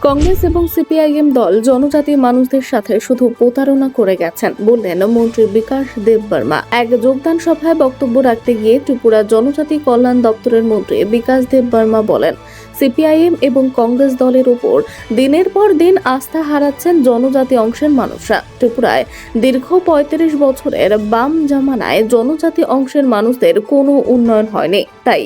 কংগ্রেস এবং সিপিআইএম দল জনজাতি মানুষদের সাথে শুধু প্রতারণা করে গেছেন বললেন মন্ত্রী বিকাশ দেব বর্মা এক যোগদান সভায় বক্তব্য রাখতে গিয়ে ত্রিপুরা জনজাতি কল্যাণ দপ্তরের মন্ত্রী বিকাশ দেব বর্মা বলেন সিপিআইএম এবং কংগ্রেস দলের উপর দিনের পর দিন আস্থা হারাচ্ছেন জনজাতি অংশের মানুষরা। ত্রিপুরায় দীর্ঘ পঁয়ত্রিশ বছরের বাম জামানায় জনজাতি অংশের মানুষদের কোনো উন্নয়ন হয়নি। তাই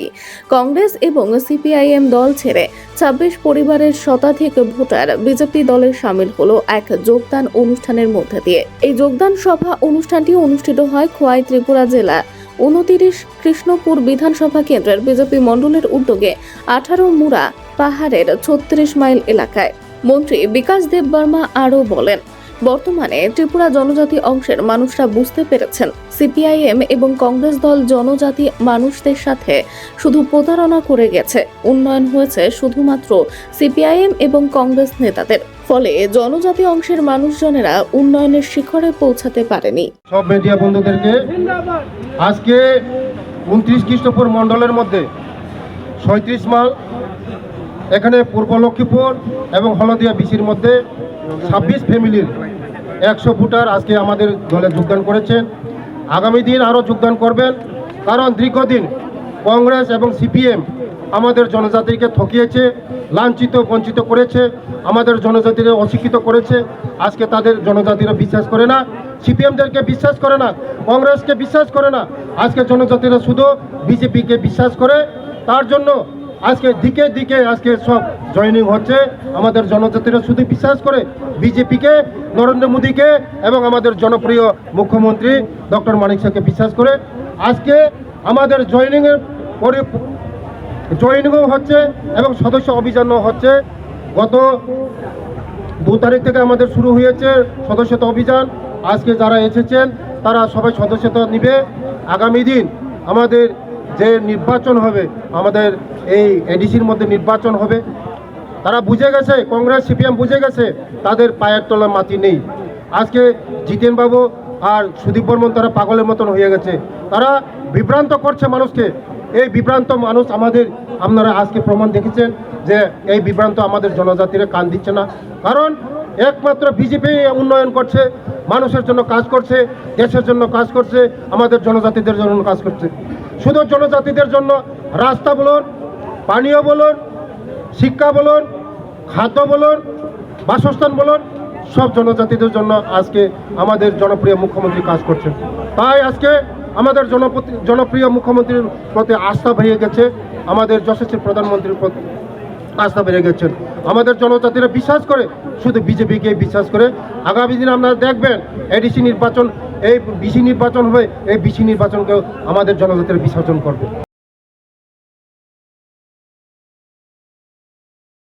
কংগ্রেস এবং সিপিআইএম দল ছেড়ে ছাব্বিশ পরিবারের শতাধিক ভোটার বিজেপি দলে সামিল হলো এক যোগদান অনুষ্ঠানের মধ্যে দিয়ে। এই যোগদান সভা অনুষ্ঠানটি অনুষ্ঠিত হয় খোয়াই ত্রিপুরা জেলা উনতিরিশ কৃষ্ণপুর বিধানসভা কেন্দ্রের বিজেপি মণ্ডলের উদ্যোগে আঠারো মুরা পাহাড়ের ছত্রিশ মাইল এলাকায়। মন্ত্রী বিকাশ দেব বর্মা আরও বলেন বর্তমানে ত্রিপুরা জনজাতি অংশের মানুষরা বুঝতে পেরেছেন, সিপিআইএম এবং কংগ্রেস দল জনজাতি মানুষদের সাথে শুধু প্রতারণা করে গেছে। উন্নয়ন হয়েছে শুধুমাত্র সিপিআইএম এবং কংগ্রেস নেতাদের। ফলে জনজাতি অংশের মানুষজনেরা উন্নয়নের শিখরে পৌঁছাতে পারেনি। সব মিডিয়া বন্ধুদেরকে আজকে উনত্রিশ খ্রিস্টপুর মণ্ডলের মধ্যে সৈত্রিশ মাল, এখানে পূর্ব লক্ষ্মীপুর এবং হলদিয়া বিসির মধ্যে ছাব্বিশ ফ্যামিলির একশো ফুটার আজকে আমাদের দলে যোগদান করেছেন। আগামী দিন আরও যোগদান করবেন, কারণ দীর্ঘদিন কংগ্রেস এবং সিপিএম আমাদের জনজাতিকে ঠকিয়েছে, লাঞ্ছিত, বঞ্চিত করেছে, আমাদের জনজাতিকে অশিক্ষিত করেছে। আজকে তাদের জনজাতিরা বিশ্বাস করে না, সিপিএমদেরকে বিশ্বাস করে না, কংগ্রেসকে বিশ্বাস করে না। আজকে জনজাতিরা শুধু বিজেপিকে বিশ্বাস করে, তার জন্য আজকে দিকে দিকে আজকে সব জয়েনিং হচ্ছে। আমাদের জনজাতিরা শুধু বিশ্বাস করে বিজেপিকে, নরেন্দ্র মোদীকে এবং আমাদের জনপ্রিয় মুখ্যমন্ত্রী ডক্টর মানিক শাহকে বিশ্বাস করে আজকে আমাদের জয়েনিংয়ের পরি জয়েনিংও হচ্ছে এবং সদস্য অভিযানও হচ্ছে। গত দু তারিখ থেকে আমাদের শুরু হয়েছে সদস্যতা অভিযান। আজকে যারা এসেছেন, তারা সবাই সদস্যতা নিবে। আগামী দিন আমাদের যে নির্বাচন হবে, আমাদের এই এডিসির মধ্যে নির্বাচন হবে। তারা বুঝে গেছে, কংগ্রেস, সিপিএম বুঝে গেছে, তাদের পায়ের তলা মাটি নেই। আজকে জিতেনবাবু আর সুদীপ বর্মন তারা পাগলের মতন হয়ে গেছে। তারা বিভ্রান্ত করছে মানুষকে। এই বিভ্রান্ত মানুষ আমাদের, আপনারা আজকে প্রমাণ দেখেছেন যে এই বিভ্রান্ত আমাদের জনজাতিরা কান দিচ্ছে না। কারণ একমাত্র বিজেপি উন্নয়ন করছে, মানুষের জন্য কাজ করছে, দেশের জন্য কাজ করছে, আমাদের জনজাতিদের জন্য কাজ করছে। শুধু জনজাতিদের জন্য রাস্তা বলুন, পানীয় বলুন, শিক্ষা বলুন, খাদ্য বলুন, বাসস্থান বলুন, সব জনজাতিদের জন্য আজকে আমাদের জনপ্রিয় মুখ্যমন্ত্রী কাজ করছেন। তাই আজকে আমাদের জনপ্রিয় মুখ্যমন্ত্রীর প্রতি আস্থা বেড়ে গেছে, আমাদের যশস্বী প্রধানমন্ত্রীর প্রতি আস্থা বেড়ে গেছেন আমাদের জনজাতিরা বিশ্বাস করে, শুধু বিজেপিকে বিশ্বাস করে। আগামী দিন আপনারা দেখবেন, এডিসি নির্বাচন এই বিসি নির্বাচন হবে এই বিসি নির্বাচনকেও আমাদের জনজাতিরা বিসর্জন করবে।